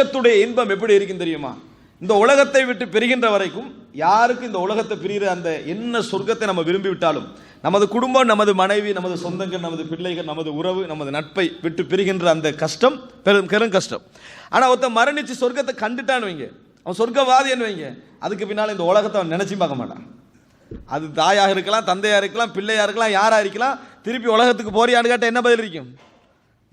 உலகத்துடைய இன்பம் எப்படி இருக்கும் தெரியுமா? இந்த உலகத்தை விட்டு பிரிகின்ற வரைக்கும் யாருக்கு இந்த உலகத்தை பிரிகிற அந்த என்ன சொர்க்கத்தை நம்ம விரும்பி விட்டாலும் நமது குடும்பம் நமது மனைவி நமது சொந்தங்கள் நமது பிள்ளைகள் நமது உறவு நமது நட்பை விட்டு பிரிகின்ற அந்த கஷ்டம் பெரும் பெரும் கஷ்டம். ஆனா ஒருத்தன் மரணிச்சு சொர்க்கத்தை கண்டுட்டான்னு வைங்க. அவன் சொர்க்கவாதின்னு வைங்க. அதுக்கு பின்னால் இந்த உலகத்தை அவன் நினச்சி பார்க்க மாட்டான். அது தாயாக இருக்கலாம் தந்தையா இருக்கலாம் பிள்ளையா இருக்கலாம் யாரா இருக்கலாம் திருப்பி உலகத்துக்கு போறியான்னு கேட்டால் என்ன பதில் இருக்கும்?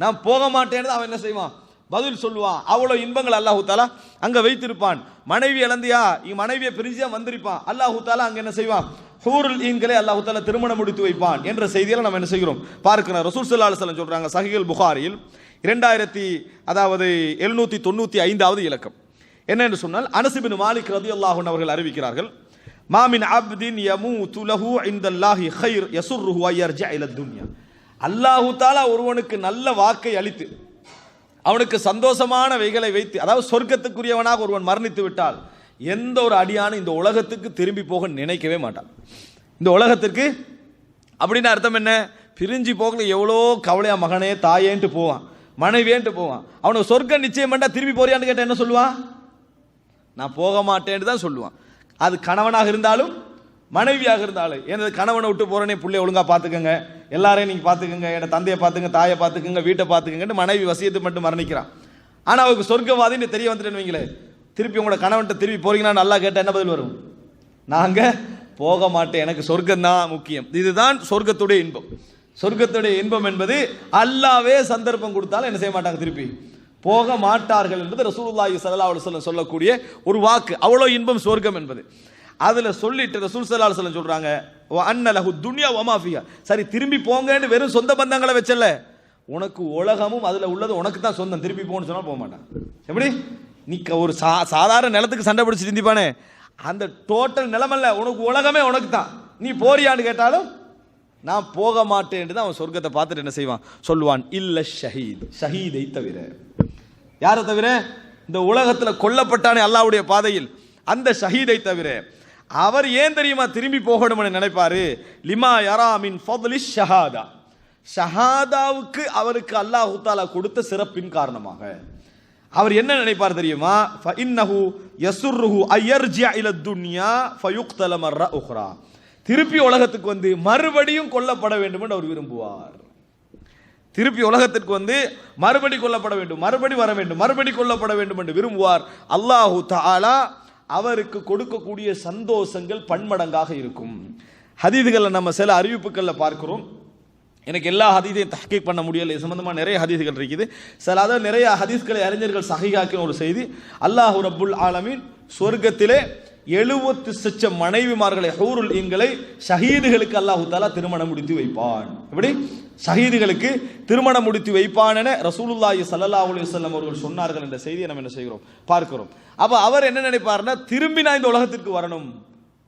நான் போக மாட்டேன்னு அவன் என்ன செய்வான்? பதில் சொல்லுவான் அவ்வளோ இன்பங்கள் அல்லாஹு தாலா அங்கே வைத்திருப்பான். மனைவி இழந்தியா? இங்கே மனைவியை பிரிஞ்சியா வந்திருப்பான் அல்லாஹு தாலா அங்கே என்ன செய்வான் ஹூருல் ஈன்களை அல்லாஹு தாலா திருமணம் முடித்து வைப்பான் என்ற செய்தியில் நம்ம என்ன செய்கிறோம்? பார்க்கிறோம். ரசூல் ஸல்லல்லாஹு அலுவலம் சொல்கிறாங்க சொல்றாங்க புகாரில் புகாரியில் இரண்டாயிரத்தி அதாவது எழுநூற்றி தொண்ணூற்றி ஐந்தாவது இலக்கம். என்னென்று சொன்னால் அனசிபின் மாலிக் ரதி அன்ஹு அவர்கள் அறிவிக்கிறார்கள் மாமின் அப்தின் யமூது ஹைர் யசுர் ருஹு ஐயர் ஜ இல துன்யா. அல்லாஹு தாலா ஒருவனுக்கு நல்ல வாக்கை அளித்து அவனுக்கு சந்தோஷமான வைகளை வைத்து அதாவது சொர்க்கத்துக்குரியவனாக ஒருவன் மரணித்து விட்டால் எந்த ஒரு அடியானும் இந்த உலகத்துக்கு திரும்பி போக நினைக்கவே மாட்டான். இந்த உலகத்திற்கு அப்படின்னு அர்த்தம் என்ன? பிரிஞ்சு போகல எவ்வளோ கவலையா மகனே தாயேன்ட்டு போவான் மனைவியேன்ட்டு போவான். அவனுக்கு சொர்க்கம் நிச்சயம் பண்ணா திரும்பி போறியான்னு கேட்டால் என்ன சொல்லுவான்? நான் போக மாட்டேன்ட்டு தான் சொல்லுவான். அது கணவனாக இருந்தாலும் மனைவியாக இருந்தாலும் எனது கணவனை விட்டு போறேனே பிள்ளை ஒழுங்காக பார்த்துக்கோங்க எல்லாரையும் நீங்கள் பார்த்துக்கோங்க என் தந்தையை பார்த்துங்க தாயை பார்த்துக்கோங்க வீட்டை பார்த்துக்கங்கன்னு மனைவி வசியத்தை மட்டும் மரணிக்கிறான் ஆனால் அவருக்கு சொர்க்கவாதின்னு தெரிய வந்துட்டேன்னு வைங்களே திருப்பி உங்களோட கணவன்கிட்ட திருப்பி போறீங்கன்னா நல்லா கேட்டால் என்ன பதில் வரும்? நாங்கள் போக மாட்டேன். எனக்கு சொர்க்கம் தான் முக்கியம். இதுதான் சொர்க்கத்துடைய இன்பம். சொர்க்கத்துடைய இன்பம் என்பது அல்லாவே சந்தர்ப்பம் கொடுத்தாலும் என்ன செய்ய மாட்டாங்க திருப்பி? போக மாட்டார்கள் என்பது ரசூலுல்லாஹி ஸல்லல்லாஹு அலைஹி சொல்லக்கூடிய ஒரு வாக்கு. அவ்வளோ இன்பம் சொர்க்கம் என்பது. அதில் சொல்லிட்டு ரசூல் சல்லா அலைஹி சொல்கிறாங்க சொல்றாங்க லஹு துன்யா ஒமாஃபியா சரி திரும்பி போங்கன்னு வெறும் சொந்த பந்தங்களை வச்சல உனக்கு உலகமும் அதில் உள்ளது உனக்கு தான் சொந்தம். திரும்பி போகணும்னு சொன்னால் போக மாட்டான். எப்படி? நீ க- ஒரு சா சாதாரண நிலத்துக்கு சண்டை பிடிச்சி திந்திப்பானே அந்த டோட்டல் நிலமல்ல உனக்கு உலகமே உனக்கு தான். நீ போறியான்னு கேட்டாலும் நான் போக மாட்டேன் தான் அவன் சொர்க்கத்தை பார்த்துட்டு என்ன செய்வான்? சொல்லுவான் இல்லை ஷஹீத். ஷஹீதை தவிர. யாரை தவிர? இந்த உலகத்தில் கொல்லப்பட்டானே அல்லாவுடைய பாதையில். அந்த ஷஹீதை தவிர. அவர் ஏன் தெரியுமா திரும்பி போகணும்னு நினைப்பாரு? லிமா யாரா மின் ஷஹாதா. ஷஹாதாவுக்கு அவருக்கு அல்லாஹு தாலா கொடுத்த சிறப்பின் காரணமாக. அவர் என்ன நினைப்பார் தெரியுமா? இன்னஹு யசுர்ருஹு அயர்ஜிஅ இல துன்யா ஃபயுக்தல மர்ர உஹ்ரா திருப்பி உலகத்துக்கு வந்து மறுபடியும் கொல்லப்பட வேண்டும் என்று அவர் விரும்புவார். திருப்பி உலகத்திற்கு வந்து மறுபடி கொல்லப்பட வேண்டும் மறுபடி வர வேண்டும் மறுபடி கொல்லப்பட வேண்டும் என்று விரும்புவார். அல்லாஹு தாலா அவருக்கு கொடுக்கக்கூடிய சந்தோஷங்கள் பன்மடங்காக இருக்கும். ஹதீதுகளில் நம்ம சில அறிவிப்புகளில் பார்க்கிறோம். எனக்கு எல்லா ஹதீதையும் தஹ்கீக் பண்ண முடியல. இது சம்மந்தமாக நிறைய ஹதீஸ்கள் இருக்குது. சில அதாவது நிறைய ஹதீஸ்களை அறிஞர்கள் சகிகாக்கின ஒரு செய்தி. அல்லாஹு ரபுல் ஆலமீன் சொர்க்கத்திலே எழுபத்து சச்ச மனைவிமார்களை ஹூருல் இங்களை ஷஹீதுகளுக்கு அல்லாஹு தாலா திருமணம் முடித்து வைப்பான். எப்படி? ஷஹீதுகளுக்கு திருமணம் முடித்து வைப்பான் என ரசூலுல்லாஹி சல்லா அலைஹி அவர்கள் சொன்னார்கள் என்ற செய்தியை நம்ம என்ன செய்கிறோம்? பார்க்கிறோம். அப்போ அவர் என்ன நினைப்பார்னா திரும்பி நான் இந்த உலகத்திற்கு வரணும்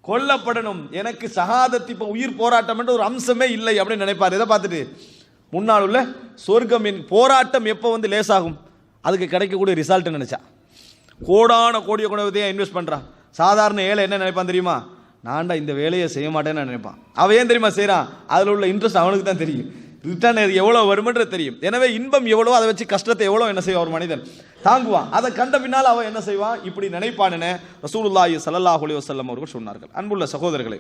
கொல்லப்படணும் எனக்கு சகாதத்து இப்போ உயிர் போராட்டம் என்ற ஒரு அம்சமே இல்லை அப்படின்னு நினைப்பார். இதை பார்த்துட்டு முன்னால் உள்ள சொர்க்கம் என் போராட்டம் எப்போ வந்து லேசாகும்? அதுக்கு கிடைக்கக்கூடிய ரிசல்ட் நினைச்சா? கோடான கோடிய குணவத்தையே இன்வெஸ்ட் பண்ணுறான் சாதாரண ஏழை என்ன நினைப்பான் தெரியுமா? நான்டா இந்த வேலையை செய்ய மாட்டேன்னு நினைப்பான். அவன் ஏன் தெரியுமா செய்கிறான் அதில் உள்ள இன்ட்ரெஸ்ட் அவனுக்கு தான் தெரியும். ரிட்டர்ன் எவ்வளோ வருமென்றது தெரியும். எனவே இன்பம் எவ்வளோ அதை வச்சு கஷ்டத்தை எவ்வளோ என்ன செய்வான் ஒரு மனிதன்? தாங்குவான். அதை கண்ட பின்னால் அவன் என்ன செய்வான்? இப்படி நினைப்பான் ரசூலுல்லாஹி சல்லாஹ் அலி வசல்லம் அவர்கள் சொன்னார்கள். அன்புள்ள சகோதரர்களே